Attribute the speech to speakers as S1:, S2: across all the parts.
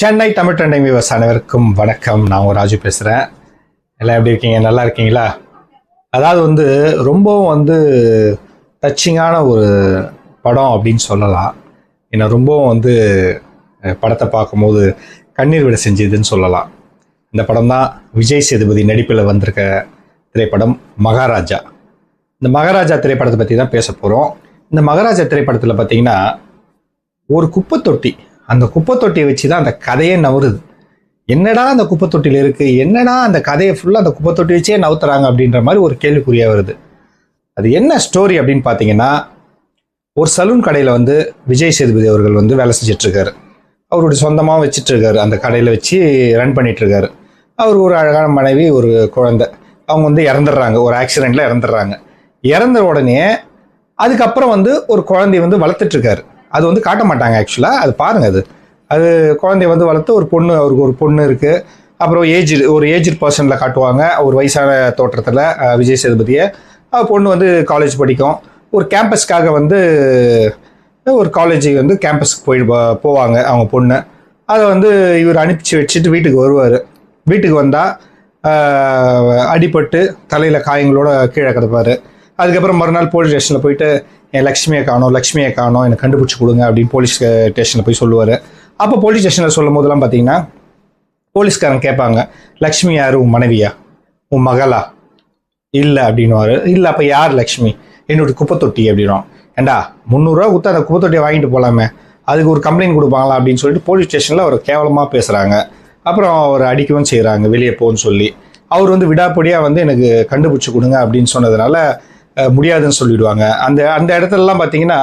S1: சென்னை தமிழ் டெண்டை விவசாய அனைவருக்கும் வணக்கம் நான் உங்கள் ராஜு பேசுகிறேன் எல்லாம் எப்படி இருக்கீங்க நல்லா இருக்கீங்களா அதாவது வந்து ரொம்பவும் வந்து டச்சிங்கான ஒரு படம் அப்படின்னு சொல்லலாம் ஏன்னா ரொம்பவும் வந்து படத்தை பார்க்கும்போது கண்ணீர் விட செஞ்சதுன்னு சொல்லலாம் இந்த படம் தான் விஜய் சேதுபதி நடிப்பில் வந்திருக்க திரைப்படம் மகாராஜா இந்த மகாராஜா திரைப்படத்தை பற்றி தான் பேச போகிறோம் இந்த மகாராஜா திரைப்படத்தில் பார்த்தீங்கன்னா ஒரு குப்பை தொட்டி அந்த குப்பை தொட்டியை வச்சு தான் அந்த கதையே நவருது என்னடா அந்த குப்பை தொட்டியில் இருக்குது என்னடா அந்த கதையை ஃபுல்லாக அந்த குப்பை தொட்டி வச்சே நவுத்துறாங்க அப்படின்ற மாதிரி ஒரு கேள்விக்குறியாக வருது அது என்ன ஸ்டோரி அப்படின்னு பார்த்தீங்கன்னா ஒரு சலூன் கடையில் வந்து விஜய் சேதுபதி அவர்கள் வந்து வேலை செஞ்சிட்ருக்காரு அவருடைய சொந்தமாக வச்சிட்ருக்காரு அந்த கடையில் வச்சு ரன் பண்ணிகிட்ருக்காரு அவர் ஒரு அழகான மனைவி ஒரு குழந்தை அவங்க வந்து இறந்துடுறாங்க ஒரு ஆக்சிடெண்ட்டில் இறந்துடுறாங்க இறந்த உடனே அதுக்கப்புறம் வந்து ஒரு குழந்தைய வந்து வளர்த்துட்ருக்காரு அது வந்து காட்ட மாட்டாங்க ஆக்சுவலாக அது பாருங்கள் அது அது குழந்தைய வந்து வளர்த்து ஒரு பொண்ணு அவருக்கு ஒரு பொண்ணு இருக்குது அப்புறம் ஏஜ் ஒரு ஏஜ் பர்சனில் காட்டுவாங்க ஒரு வயசான தோற்றத்தில் விஜய் சேதுபதியை பொண்ணு வந்து காலேஜ் படிக்கும் ஒரு கேம்பஸ்க்காக வந்து ஒரு காலேஜி வந்து கேம்பஸ்க்கு போய் போவாங்க அவங்க பொண்ணு அதை வந்து இவர் அனுப்பிச்சு வச்சுட்டு வீட்டுக்கு வருவார் வீட்டுக்கு வந்தால் அடிபட்டு தலையில் காயங்களோட கீழே கிடப்பார் அதுக்கப்புறம் மறுநாள் போலீஸ் ஸ்டேஷனில் போயிட்டு என் லக்ஷ்மியை காணும் லக்ஷ்மியை காணும் எனக்கு கண்டுபிடிச்சி கொடுங்க அப்படின்னு போலீஸ் ஸ்டேஷனில் போய் சொல்லுவார் அப்போ போலீஸ் ஸ்டேஷனில் சொல்லும் போதெல்லாம் பார்த்தீங்கன்னா போலீஸ்காரன் கேட்பாங்க லக்ஷ்மி யார் உன் மனைவியா உன் மகளா இல்லை அப்படின்வாரு இல்லை அப்போ யார் லக்ஷ்மி என்னோட குப்பைத்தொட்டி அப்படின்னா ஏண்டா முந்நூறுரூவா கொடுத்து அந்த குப்பைத்தொட்டியை வாங்கிட்டு போகலாமே அதுக்கு ஒரு கம்ப்ளைண்ட் கொடுப்பாங்களா அப்படின்னு சொல்லிட்டு போலீஸ் ஸ்டேஷனில் அவர் கேவலமாக பேசுகிறாங்க அப்புறம் அவர் அடிக்கவும் செய்கிறாங்க வெளியே போன்னு சொல்லி அவர் வந்து விடாப்படியாக வந்து எனக்கு கண்டுபிடிச்சி கொடுங்க அப்படின்னு சொன்னதுனால முடியாதுன்னு சொல்லிடுவாங்க அந்த அந்த இடத்துலலாம் பார்த்தீங்கன்னா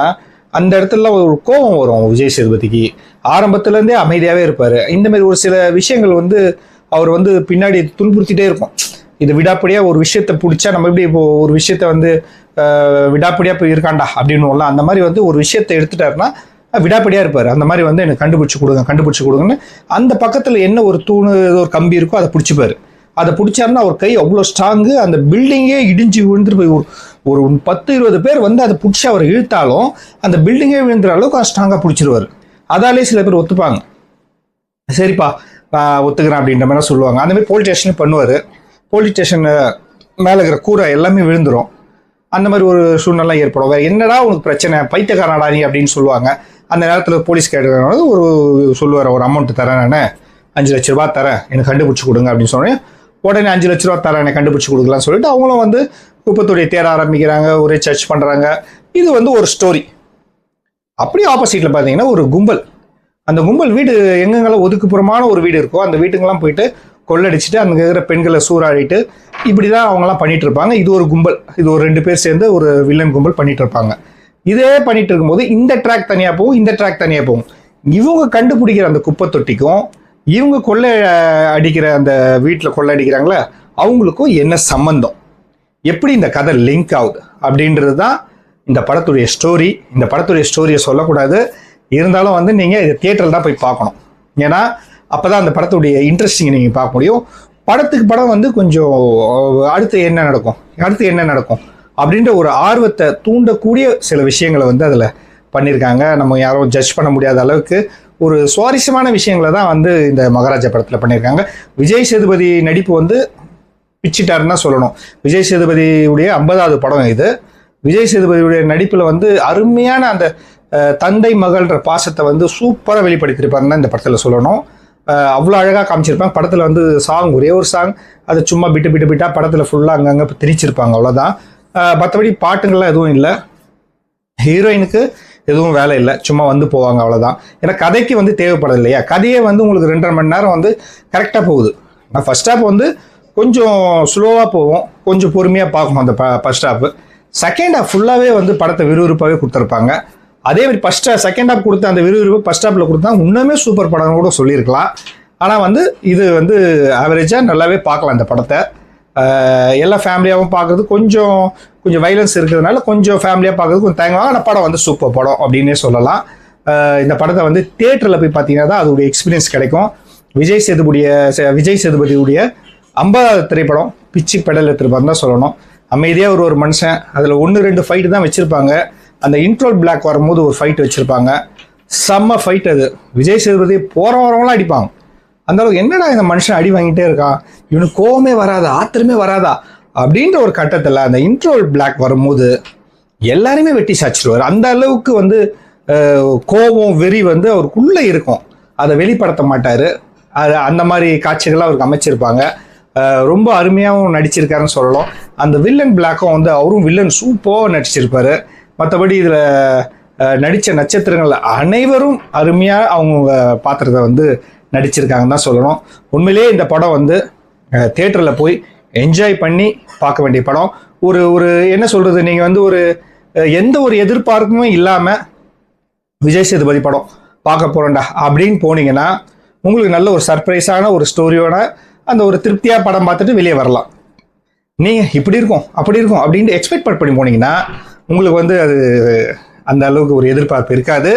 S1: அந்த இடத்துல ஒரு கோபம் வரும் விஜய் சேதுபதிக்கு ஆரம்பத்துலேருந்தே அமைதியாகவே இருப்பார் இந்தமாரி ஒரு சில விஷயங்கள் வந்து அவர் வந்து பின்னாடி துன்புறுத்திட்டே இருக்கும் இது விடாப்படியாக ஒரு விஷயத்த பிடிச்சா நம்ம எப்படி இப்போ ஒரு விஷயத்த வந்து விடாப்படியாக போய் இருக்காண்டா அப்படின்னுலாம் அந்த மாதிரி வந்து ஒரு விஷயத்த எடுத்துட்டாருன்னா விடாப்படியாக இருப்பார் அந்த மாதிரி வந்து எனக்கு கண்டுபிடிச்சி கொடுங்க கண்டுபிடிச்சி கொடுங்கன்னு அந்த பக்கத்தில் என்ன ஒரு தூணு ஒரு கம்பி இருக்கோ அதை பிடிச்சிப்பாரு அதை பிடிச்சாருன்னா அவர் கை அவ்வளோ ஸ்ட்ராங்கு அந்த பில்டிங்கே இடிஞ்சு விழுந்துட்டு போய் ஒரு ஒரு பத்து இருபது பேர் வந்து அதை பிடிச்சி அவர் இழுத்தாலும் அந்த பில்டிங்கே விழுந்துற அளவுக்கு அவர் ஸ்ட்ராங்காக பிடிச்சிருவார் அதாலே சில பேர் ஒத்துப்பாங்க சரிப்பா ஒத்துக்கிறேன் அப்படின்ற மாதிரி சொல்லுவாங்க அந்தமாதிரி போலீஸ் ஸ்டேஷன் பண்ணுவார் போலீஸ் ஸ்டேஷன் மேலே இருக்கிற கூரை எல்லாமே விழுந்துடும் அந்த மாதிரி ஒரு சூழ்நிலை ஏற்படும் வேறு என்னடா உனக்கு பிரச்சனை பைத்தியக்காரனாடா நீ அப்படின்னு சொல்லுவாங்க அந்த நேரத்தில் போலீஸ் கேட்டுக்கிறவங்க ஒரு சொல்லுவார் ஒரு அமௌண்ட்டு தரேன் நான் அஞ்சு லட்ச ரூபா தரேன் எனக்கு கண்டுபிடிச்சி கொடுங்க அப்படின்னு சொன்னேன் உடனே அஞ்சு லட்ச ரூபா தரேன் கண்டுபிடிச்சி கொடுக்கலாம்னு சொல்லிட்டு அவங்களும் வந்து குப்பத்துடைய தேட ஆரம்பிக்கிறாங்க ஒரே சர்ச் பண்ணுறாங்க இது வந்து ஒரு ஸ்டோரி அப்படியே ஆப்போசிட்டில் பார்த்தீங்கன்னா ஒரு கும்பல் அந்த கும்பல் வீடு எங்கெங்கெல்லாம் ஒதுக்குப்புறமான ஒரு வீடு இருக்கோ அந்த வீட்டுங்கெல்லாம் போயிட்டு கொள்ளடிச்சிட்டு அங்கே இருக்கிற பெண்களை சூறாடிட்டு இப்படி தான் அவங்களாம் பண்ணிகிட்ருப்பாங்க இருப்பாங்க இது ஒரு கும்பல் இது ஒரு ரெண்டு பேர் சேர்ந்து ஒரு வில்லன் கும்பல் பண்ணிகிட்டு இருப்பாங்க இதே பண்ணிகிட்டு இருக்கும்போது இந்த ட்ராக் தனியாக போகும் இந்த ட்ராக் தனியாக போகும் இவங்க கண்டுபிடிக்கிற அந்த குப்பை தொட்டிக்கும் இவங்க கொள்ளை அடிக்கிற அந்த வீட்டில் கொள்ளை அடிக்கிறாங்களே அவங்களுக்கும் என்ன சம்மந்தம் எப்படி இந்த கதை லிங்க் ஆகுது அப்படின்றது தான் இந்த படத்துடைய ஸ்டோரி இந்த படத்துடைய ஸ்டோரியை சொல்லக்கூடாது இருந்தாலும் வந்து நீங்கள் இதை தியேட்டரில் தான் போய் பார்க்கணும் ஏன்னா அப்போ தான் அந்த படத்துடைய இன்ட்ரெஸ்டிங் நீங்கள் பார்க்க முடியும் படத்துக்கு படம் வந்து கொஞ்சம் அடுத்து என்ன நடக்கும் அடுத்து என்ன நடக்கும் அப்படின்ற ஒரு ஆர்வத்தை தூண்டக்கூடிய சில விஷயங்களை வந்து அதில் பண்ணியிருக்காங்க நம்ம யாரும் ஜட்ஜ் பண்ண முடியாத அளவுக்கு ஒரு சுவாரஸ்யமான விஷயங்களை தான் வந்து இந்த மகாராஜா படத்தில் பண்ணியிருக்காங்க விஜய் சேதுபதி நடிப்பு வந்து பிச்சிட்டாருன்னு சொல்லணும் விஜய் சேதுபதியுடைய ஐம்பதாவது படம் இது விஜய் சேதுபதியுடைய நடிப்பில் வந்து அருமையான அந்த தந்தை மகள்ன்ற பாசத்தை வந்து சூப்பராக வெளிப்படுத்தியிருப்பாருன்னு இந்த படத்தில் சொல்லணும் அவ்வளோ அழகாக காமிச்சிருப்பாங்க படத்தில் வந்து சாங் ஒரே ஒரு சாங் அதை சும்மா பிட்டு பிட்டு பிட்டா படத்தில் ஃபுல்லாக அங்கங்கே திரிச்சிருப்பாங்க அவ்வளோதான் மற்றபடி பாட்டுங்கள்லாம் எதுவும் இல்லை ஹீரோயினுக்கு எதுவும் வேலை இல்லை சும்மா வந்து போவாங்க அவ்வளோதான் ஏன்னா கதைக்கு வந்து தேவைப்படுது இல்லையா கதையே வந்து உங்களுக்கு ரெண்டரை மணி நேரம் வந்து கரெக்டாக போகுது நான் ஃபஸ்ட் ஸ்டாப் வந்து கொஞ்சம் ஸ்லோவாக போவோம் கொஞ்சம் பொறுமையாக பார்க்கும் அந்த ப ஃபஸ்ட் ஸ்டாப்பு செகண்ட் ஹாப் ஃபுல்லாகவே வந்து படத்தை விறுவிறுப்பாகவே கொடுத்துருப்பாங்க அதே மாதிரி ஃபஸ்ட் செகண்ட் ஹாப் கொடுத்த அந்த விறுவிறுப்பு ஃபஸ்ட் ஸ்டாப்பில் கொடுத்தா இன்னுமே சூப்பர் படம்னு கூட சொல்லியிருக்கலாம் ஆனால் வந்து இது வந்து ஆவரேஜாக நல்லாவே பார்க்கலாம் அந்த படத்தை எல்லா ஃபேமிலியாகவும் பார்க்குறது கொஞ்சம் கொஞ்சம் வைலன்ஸ் இருக்கிறதுனால கொஞ்சம் ஃபேமிலியாக பார்க்குறது கொஞ்சம் தயங்குவாங்க ஆனால் படம் வந்து சூப்பர் படம் அப்படின்னே சொல்லலாம் இந்த படத்தை வந்து தேட்டரில் போய் பார்த்தீங்கன்னா தான் அதோடைய எக்ஸ்பீரியன்ஸ் கிடைக்கும் விஜய் சேதுபதிய விஜய் சேதுபதியுடைய ஐம்பதாவது திரைப்படம் பிச்சு பெடல் எடுத்துருப்பாங்க தான் சொல்லணும் அமைதியாக ஒரு ஒரு மனுஷன் அதில் ஒன்று ரெண்டு ஃபைட்டு தான் வச்சுருப்பாங்க அந்த இன்ட்ரோல் பிளாக் வரும்போது ஒரு ஃபைட் வச்சுருப்பாங்க செம்ம ஃபைட் அது விஜய் சேதுபதி வரவங்களாம் அடிப்பாங்க அந்த அளவுக்கு என்னடா இந்த மனுஷன் அடி வாங்கிட்டே இருக்கான் இவனுக்கு கோவமே வராதா ஆத்திரமே வராதா அப்படின்ற ஒரு கட்டத்தில் அந்த இன்ட்ரோல் பிளாக் வரும்போது எல்லாருமே வெட்டி சாச்சிருவார் அந்த அளவுக்கு வந்து கோபம் வெறி வந்து அவருக்குள்ளே இருக்கும் அதை வெளிப்படுத்த மாட்டார் அது அந்த மாதிரி காட்சிகள்லாம் அவருக்கு அமைச்சிருப்பாங்க ரொம்ப அருமையாகவும் நடிச்சிருக்காருன்னு சொல்லலாம் அந்த வில்லன் பிளாக்கும் வந்து அவரும் வில்லன் சூப்பராக நடிச்சிருப்பாரு மற்றபடி இதில் நடித்த நட்சத்திரங்கள் அனைவரும் அருமையாக அவங்க பாத்திரத்தை வந்து நடிச்சிருக்காங்கன்னு தான் சொல்லணும் உண்மையிலேயே இந்த படம் வந்து தேட்டரில் போய் என்ஜாய் பண்ணி பார்க்க வேண்டிய படம் ஒரு ஒரு என்ன சொல்கிறது நீங்கள் வந்து ஒரு எந்த ஒரு எதிர்பார்ப்புமே இல்லாமல் விஜய் சேதுபதி படம் பார்க்க போகிறோண்டா அப்படின்னு போனீங்கன்னா உங்களுக்கு நல்ல ஒரு சர்ப்ரைஸான ஒரு ஸ்டோரியோட அந்த ஒரு திருப்தியாக படம் பார்த்துட்டு வெளியே வரலாம் நீங்கள் இப்படி இருக்கும் அப்படி இருக்கும் அப்படின்ட்டு எக்ஸ்பெக்ட் பண்ணி போனீங்கன்னா உங்களுக்கு வந்து அது அந்த அளவுக்கு ஒரு எதிர்பார்ப்பு இருக்காது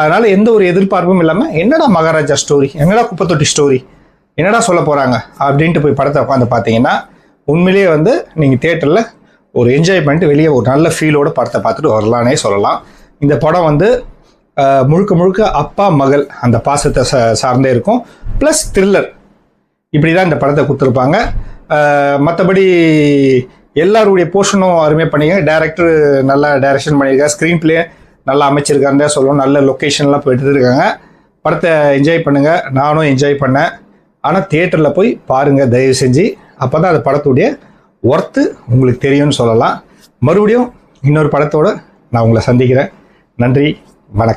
S1: அதனால எந்த ஒரு எதிர்பார்ப்பும் இல்லாமல் என்னடா மகாராஜா ஸ்டோரி என்னடா குப்பத்தொட்டி ஸ்டோரி என்னடா சொல்ல போகிறாங்க அப்படின்ட்டு போய் படத்தை உட்காந்து பார்த்தீங்கன்னா உண்மையிலேயே வந்து நீங்கள் தேட்டரில் ஒரு என்ஜாய் பண்ணிட்டு வெளியே ஒரு நல்ல ஃபீலோட படத்தை பார்த்துட்டு வரலான்னே சொல்லலாம் இந்த படம் வந்து முழுக்க முழுக்க அப்பா மகள் அந்த பாசத்தை சார்ந்தே இருக்கும் ப்ளஸ் த்ரில்லர் இப்படி தான் இந்த படத்தை கொடுத்துருப்பாங்க மற்றபடி எல்லாருடைய போர்ஷனும் அருமையாக பண்ணிங்க டேரக்டர் நல்லா டைரக்ஷன் பண்ணியிருக்காரு ஸ்க்ரீன் பிளே நல்லா அமைச்சிருக்காருன்னு சொல்லுவோம் சொல்லணும் நல்ல லொக்கேஷன்லாம் போய் எடுத்துருக்காங்க படத்தை என்ஜாய் பண்ணுங்கள் நானும் என்ஜாய் பண்ணேன் ஆனால் தேட்டரில் போய் பாருங்கள் தயவு செஞ்சு அப்போ தான் அது படத்துடைய ஒர்த்து உங்களுக்கு தெரியும்னு சொல்லலாம் மறுபடியும் இன்னொரு படத்தோடு நான் உங்களை சந்திக்கிறேன் நன்றி